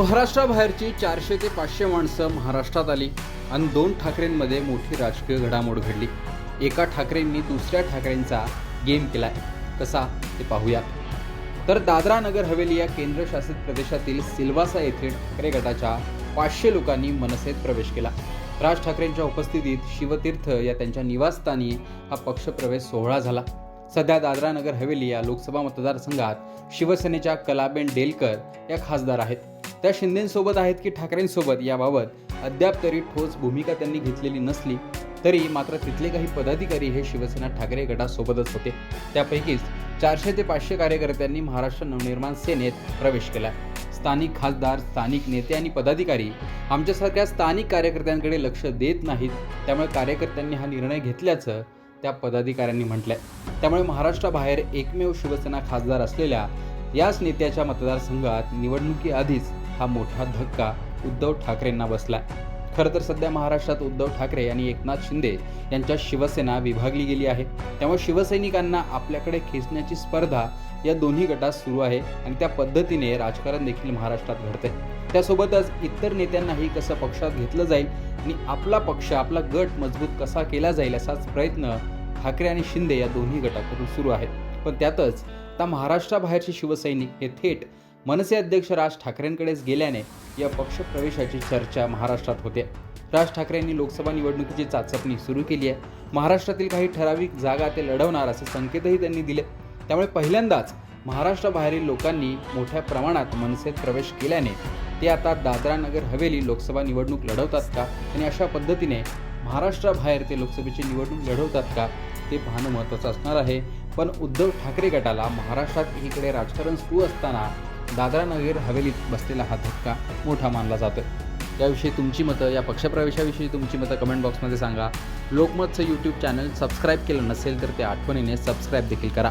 महाराष्ट्राबाहेरची चारशे ते पाचशे माणसं महाराष्ट्रात आली आणि दोन ठाकरेंमध्ये मोठी राजकीय घडामोड घडली. एका ठाकरेंनी दुसऱ्या ठाकरेंचा गेम केलाय कसा? ते पाहूया. तर दादरा नगर हवेली या केंद्रशासित प्रदेशातील सिल्वासा येथील ठाकरे गटाच्या पाचशे लोकांनी मनसेत प्रवेश केला. राज ठाकरेंच्या उपस्थितीत शिवतीर्थ या त्यांच्या निवासस्थानी हा पक्षप्रवेश सोहळा झाला. सध्या दादरा नगर हवेली या लोकसभा मतदारसंघात शिवसेनेच्या कलाबेन डेलकर या खासदार आहेत. त्या शिंदेसोबत आहेत की ठाकरेंसोबत याबाबत अद्याप तरी ठोस भूमिका त्यांनी घेतलेली नसली तरी मात्र तिथले काही पदाधिकारी हे शिवसेना ठाकरे गटासोबतच होते. त्यापैकीच चारशे ते पाचशे कार्यकर्त्यांनी महाराष्ट्र नवनिर्माण सेनेत प्रवेश केला. स्थानिक खासदार स्थानिक नेते आणि पदाधिकारी आमच्यासारख्या स्थानिक कार्यकर्त्यांकडे लक्ष देत नाहीत त्यामुळे कार्यकर्त्यांनी हा निर्णय घेतल्याचं त्या पदाधिकाऱ्यांनी म्हटलंय. त्यामुळे महाराष्ट्राबाहेर एकमेव शिवसेना खासदार असलेल्या याच नेत्याच्या मतदारसंघात निवडणुकीआधीच हा मोठा धक्का उद्धव ठाकरेंना बसला. खरं तर सध्या महाराष्ट्रात उद्धव ठाकरे आणि एकनाथ शिंदे यांच्या शिवसेना विभागली गेली आहे. त्यामुळे शिवसैनिकांना आपल्याकडे खेचण्याची स्पर्धा या दोन्ही गटात सुरू आहे आणि त्या पद्धतीने राजकारण देखील महाराष्ट्रात घडते त्यासोबतच इतर नेत्यांनाही कसं पक्षात घेतलं जाईल आणि आपला पक्ष आपला गट मजबूत कसा केला जाईल असाच प्रयत्न ठाकरे आणि शिंदे या दोन्ही गटाकडून सुरू आहेत. पण त्यातच आता महाराष्ट्राबाहेरचे शिवसैनिक हे थेट मनसे अध्यक्ष राज ठाकरेंकडेच गेल्याने या पक्षप्रवेशाची चर्चा महाराष्ट्रात होते. राज ठाकरेंनी लोकसभा निवडणुकीची चाचपणी सुरू केली आहे. महाराष्ट्रातील काही ठराविक जागा ते लढवणार असे संकेतही त्यांनी दिले. त्यामुळे पहिल्यांदाच महाराष्ट्राबाहेरील लोकांनी मोठ्या प्रमाणात मनसेत प्रवेश केल्याने ते आता दादरा नगर हवेली लोकसभा निवडणूक लढवतात का? आणि अशा पद्धतीने महाराष्ट्राबाहेर ते लोकसभेची निवडणूक लढवतात का? ते पाहणं महत्त्वाचं असणार आहे. पण उद्धव ठाकरे गटाला महाराष्ट्रात एकीकडे राजकारण सुरू असताना दादरा नगर हवेलीत बसलेला हा धक्का मोठा मानला जातो याविषयी तुमची मतं या पक्षप्रवेशाविषयी तुमची मतं कमेंट बॉक्समध्ये सांगा. लोकमतचं यूट्यूब चॅनल सबस्क्राईब केलं नसेल तर ते आठवणीने सबस्क्राईब देखील करा.